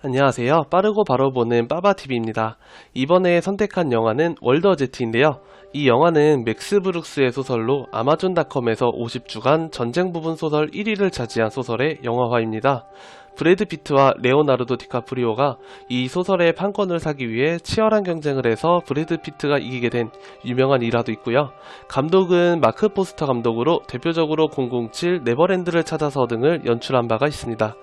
안녕하세요. 빠르고 바로 보는 빠바TV입니다. 이번에 선택한 영화는 월드어제트인데요. 이 영화는 맥스 브룩스의 소설로 아마존닷컴에서 50주간 전쟁 부분 소설 1위를 차지한 소설의 영화화입니다. 브래드 피트와 레오나르도 디카프리오가 이 소설의 판권을 사기 위해 치열한 경쟁을 해서 브래드 피트가 이기게 된 유명한 일화도 있고요. 감독은 마크 포스터 감독으로 대표적으로 007 네버랜드를 찾아서 등을 연출한 바가 있습니다.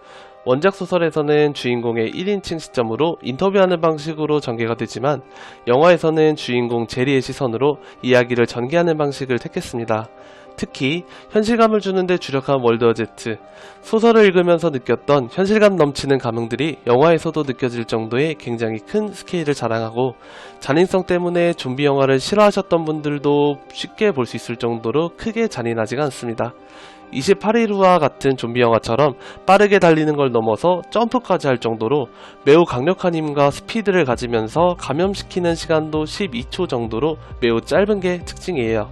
원작 소설에서는 주인공의 1인칭 시점으로 인터뷰하는 방식으로 전개가 되지만 영화에서는 주인공 제리의 시선으로 이야기를 전개하는 방식을 택했습니다. 특히 현실감을 주는데 주력한 월드어제트 소설을 읽으면서 느꼈던 현실감 넘치는 감흥들이 영화에서도 느껴질 정도의 굉장히 큰 스케일을 자랑하고 잔인성 때문에 좀비 영화를 싫어하셨던 분들도 쉽게 볼 수 있을 정도로 크게 잔인하지가 않습니다. 28일 후와 같은 좀비 영화처럼 빠르게 달리는 걸 넘어서 점프까지 할 정도로 매우 강력한 힘과 스피드를 가지면서 감염시키는 시간도 12초 정도로 매우 짧은 게 특징이에요.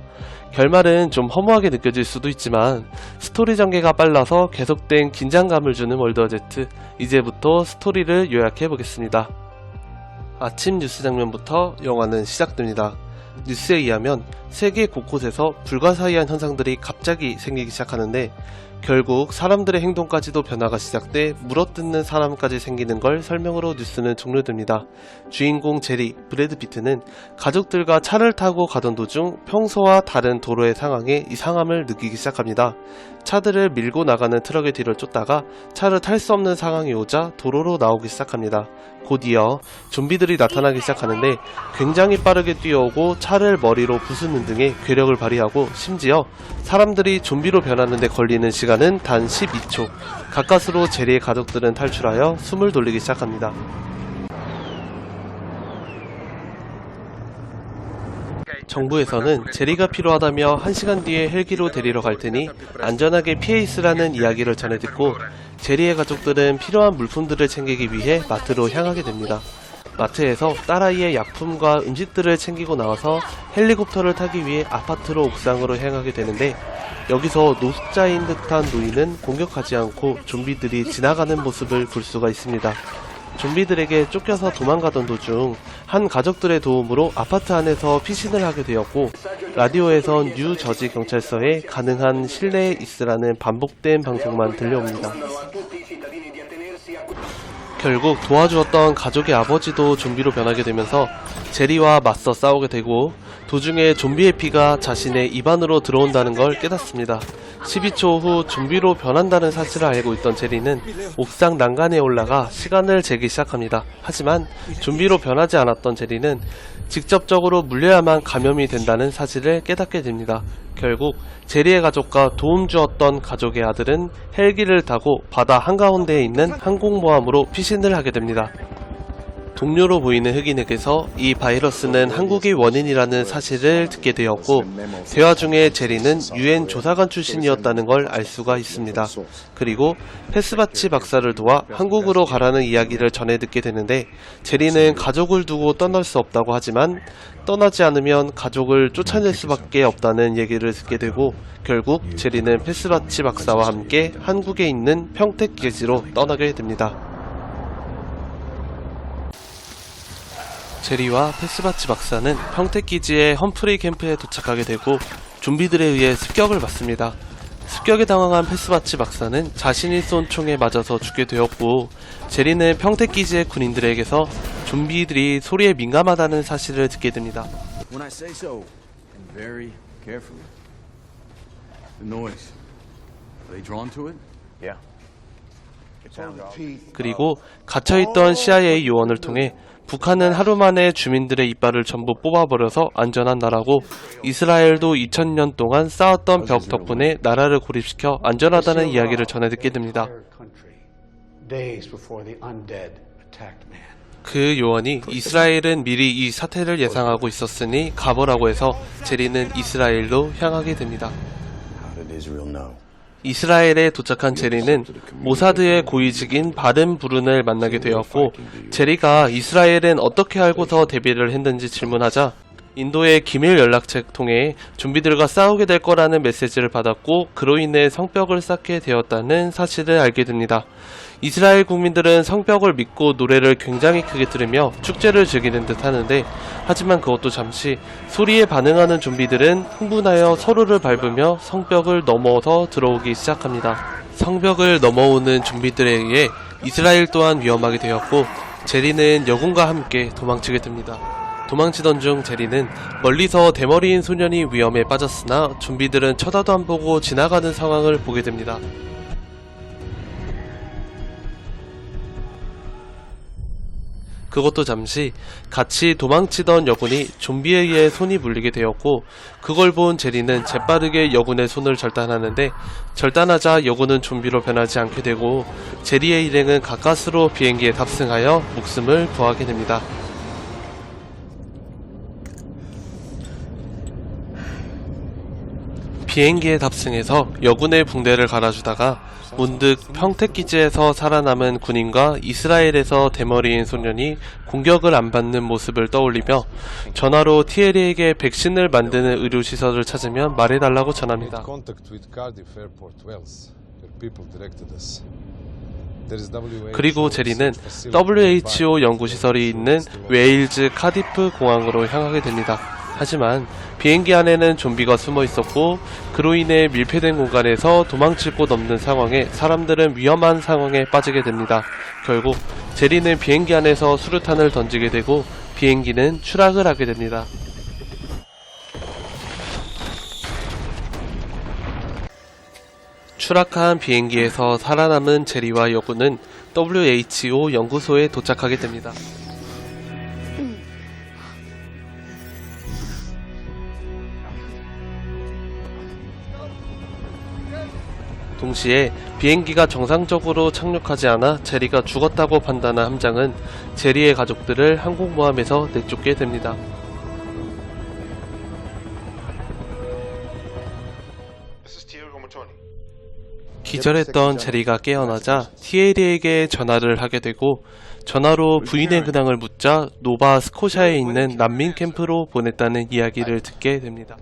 결말은 좀 허무하게 느껴질 수도 있지만 스토리 전개가 빨라서 계속된 긴장감을 주는 월드어제트 이제부터 스토리를 요약해 보겠습니다. 아침 뉴스 장면부터 영화는 시작됩니다. 뉴스에 의하면 세계 곳곳에서 불가사의한 현상들이 갑자기 생기기 시작하는데 결국 사람들의 행동까지도 변화가 시작돼 물어뜯는 사람까지 생기는 걸 설명으로 뉴스는 종료됩니다. 주인공 제리, 브래드 피트는 가족들과 차를 타고 가던 도중 평소와 다른 도로의 상황에 이상함을 느끼기 시작합니다. 차들을 밀고 나가는 트럭의 뒤를 쫓다가 차를 탈 수 없는 상황이 오자 도로로 나오기 시작합니다. 곧이어 좀비들이 나타나기 시작하는데 굉장히 빠르게 뛰어오고 차를 머리로 부수는 등의 괴력을 발휘하고 심지어 사람들이 좀비로 변하는데 걸리는 시간 은 단 12초. 가까스로 제리의 가족들은 탈출하여 숨을 돌리기 시작합니다. 정부에서는 제리가 필요하다며 1시간 뒤에 헬기로 데리러 갈 테니 안전하게 피해 있으라는 이야기를 전해 듣고 제리의 가족들은 필요한 물품들을 챙기기 위해 마트로 향하게 됩니다. 마트에서 딸아이의 약품과 음식들을 챙기고 나와서 헬리콥터를 타기 위해 아파트로 옥상으로 향하게 되는데 여기서 노숙자인 듯한 노인은 공격하지 않고 좀비들이 지나가는 모습을 볼 수가 있습니다. 좀비들에게 쫓겨서 도망가던 도중 한 가족들의 도움으로 아파트 안에서 피신을 하게 되었고 라디오에선 뉴 저지 경찰서에 가능한 실내에 있으라는 반복된 방송만 들려옵니다. 결국 도와주었던 가족의 아버지도 좀비로 변하게 되면서 제리와 맞서 싸우게 되고 도중에 좀비의 피가 자신의 입안으로 들어온다는 걸 깨닫습니다. 12초 후 좀비로 변한다는 사실을 알고 있던 제리는 옥상 난간에 올라가 시간을 재기 시작합니다. 하지만 좀비로 변하지 않았던 제리는 직접적으로 물려야만 감염이 된다는 사실을 깨닫게 됩니다. 결국 제리의 가족과 도움 주었던 가족의 아들은 헬기를 타고 바다 한가운데에 있는 항공모함으로 피신을 하게 됩니다. 동료로 보이는 흑인에게서 이 바이러스는 한국의 원인이라는 사실을 듣게 되었고 대화 중에 제리는 유엔 조사관 출신이었다는 걸 알 수가 있습니다. 그리고 페스바치 박사를 도와 한국으로 가라는 이야기를 전해 듣게 되는데 제리는 가족을 두고 떠날 수 없다고 하지만 떠나지 않으면 가족을 쫓아낼 수밖에 없다는 얘기를 듣게 되고 결국 제리는 페스바치 박사와 함께 한국에 있는 평택 기지로 떠나게 됩니다. 제리와 페스바치 박사는 평택기지의 험프리 캠프에 도착하게 되고 좀비들에 의해 습격을 받습니다. 습격에 당황한 페스바치 박사는 자신이 쏜 총에 맞아서 죽게 되었고 제리는 평택기지의 군인들에게서 좀비들이 소리에 민감하다는 사실을 듣게 됩니다. When I say so, and very carefully. The noise. Are they drawn to it? Yeah. 그리고 gat혀있던 CIA 요원을 통해 북한은 하루 만에 주민들의 이빨을 전부 뽑아버려서 안전한 나라고 이스라엘도 2000년 동안 쌓았던 벽 덕분에 나라를 고립시켜 안전하다는 이야기를 전해 듣게 됩니다. 그 요원이 이스라엘은 미리 이 사태를 예상하고 있었으니 가보라고 해서 제리는 이스라엘로 향하게 됩니다. 이스라엘에 도착한 제리는 모사드의 고위직인 바른 부른을 만나게 되었고 제리가 이스라엘은 어떻게 알고서 데뷔를 했는지 질문하자 인도의 기밀 연락책 통해 좀비들과 싸우게 될 거라는 메시지를 받았고 그로 인해 성벽을 쌓게 되었다는 사실을 알게 됩니다. 이스라엘 국민들은 성벽을 믿고 노래를 굉장히 크게 들으며 축제를 즐기는 듯 하는데 하지만 그것도 잠시 소리에 반응하는 좀비들은 흥분하여 서로를 밟으며 성벽을 넘어서 들어오기 시작합니다. 성벽을 넘어오는 좀비들에 의해 이스라엘 또한 위험하게 되었고 제리는 여군과 함께 도망치게 됩니다. 도망치던 중 제리는 멀리서 대머리인 소년이 위험에 빠졌으나 좀비들은 쳐다도 안 보고 지나가는 상황을 보게 됩니다. 그것도 잠시 같이 도망치던 여군이 좀비에 의해 손이 물리게 되었고 그걸 본 제리는 재빠르게 여군의 손을 절단하는데 절단하자 여군은 좀비로 변하지 않게 되고 제리의 일행은 가까스로 비행기에 탑승하여 목숨을 구하게 됩니다. 비행기에 탑승해서 여군의 붕대를 갈아주다가 문득 평택기지에서 살아남은 군인과 이스라엘에서 대머리인 소년이 공격을 안 받는 모습을 떠올리며 전화로 티에리에게 백신을 만드는 의료시설을 찾으면 말해달라고 전합니다. 그리고 제리는 WHO 연구시설이 있는 웨일즈 카디프 공항으로 향하게 됩니다. 하지만 비행기 안에는 좀비가 숨어 있었고 그로 인해 밀폐된 공간에서 도망칠 곳 없는 상황에 사람들은 위험한 상황에 빠지게 됩니다. 결국 제리는 비행기 안에서 수류탄을 던지게 되고 비행기는 추락을 하게 됩니다. 추락한 비행기에서 살아남은 제리와 여군은 WHO 연구소에 도착하게 됩니다. 동시에 비행기가 정상적으로 착륙하지 않아 제리가 죽었다고 판단한 함장은 제리의 가족들을 항공모함에서 내쫓게 됩니다. 기절했던 제리가 깨어나자 티에리에게 전화를 하게 되고 전화로 부인의 근황을 묻자 노바 스코샤에 있는 난민 캠프로 보냈다는 이야기를 듣게 됩니다.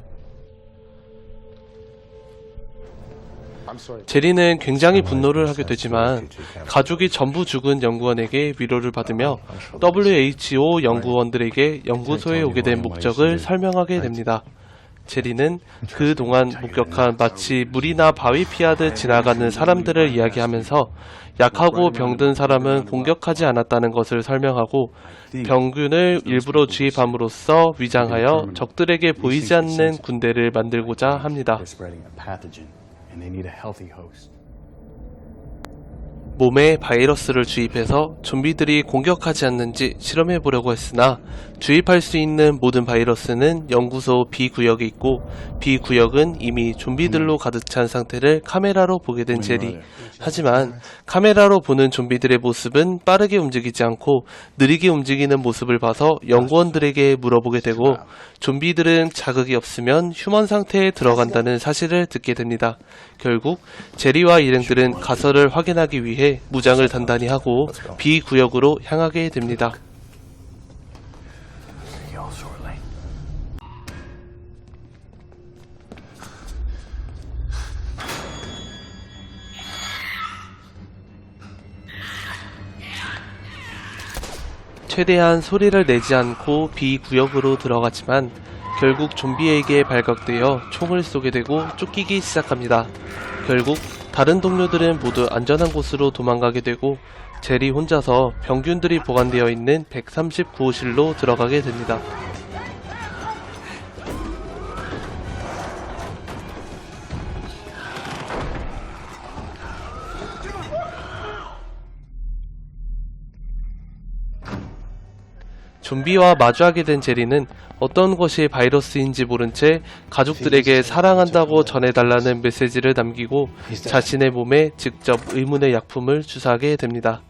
제리는 굉장히 분노를 하게 되지만 가족이 전부 죽은 연구원에게 위로를 받으며 WHO 연구원들에게 연구소에 오게 된 목적을 설명하게 됩니다. 제리는 그동안 목격한 마치 물이나 바위 피하듯 지나가는 사람들을 이야기하면서 약하고 병든 사람은 공격하지 않았다는 것을 설명하고 병균을 일부러 주입함으로써 위장하여 적들에게 보이지 않는 군대를 만들고자 합니다. And they need a healthy host. 몸에 바이러스를 주입해서 좀비들이 공격하지 않는지 실험해 보려고 했으나 주입할 수 있는 모든 바이러스는 연구소 B구역에 있고 B구역은 이미 좀비들로 가득 찬 상태를 카메라로 보게 된 제리. 하지만 카메라로 보는 좀비들의 모습은 빠르게 움직이지 않고 느리게 움직이는 모습을 봐서 연구원들에게 물어보게 되고 좀비들은 자극이 없으면 휴먼 상태에 들어간다는 사실을 듣게 됩니다. 결국 제리와 일행들은 가설을 확인하기 위해 무장을 단단히 하고 B 구역으로 향하게 됩니다. 최대한 소리를 내지 않고 B 구역으로 들어갔지만 결국 좀비에게 발각되어 총을 쏘게 되고 쫓기기 시작합니다. 결국 다른 동료들은 모두 안전한 곳으로 도망가게 되고 제리 혼자서 병균들이 보관되어 있는 139호실로 들어가게 됩니다. 좀비와 마주하게 된 제리는 어떤 것이 바이러스인지 모른 채 가족들에게 사랑한다고 전해달라는 메시지를 남기고 자신의 몸에 직접 의문의 약품을 주사하게 됩니다.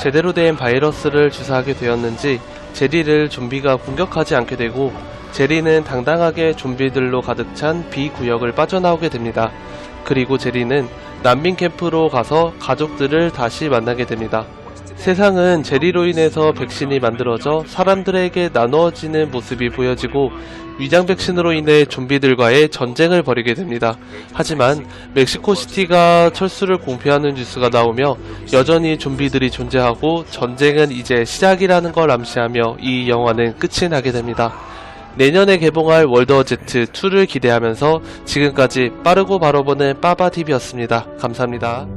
제대로 된 바이러스를 주사하게 되었는지 제리를 좀비가 공격하지 않게 되고 제리는 당당하게 좀비들로 가득 찬 B 구역을 빠져나오게 됩니다. 그리고 제리는 난민 캠프로 가서 가족들을 다시 만나게 됩니다. 세상은 제리로 인해서 백신이 만들어져 사람들에게 나누어지는 모습이 보여지고 위장 백신으로 인해 좀비들과의 전쟁을 벌이게 됩니다. 하지만 멕시코 시티가 철수를 공표하는 뉴스가 나오며 여전히 좀비들이 존재하고 전쟁은 이제 시작이라는 걸 암시하며 이 영화는 끝이 나게 됩니다. 내년에 개봉할 월더 제트 2를 기대하면서 지금까지 빠르고 바로 보는 빠바TV였습니다. 감사합니다.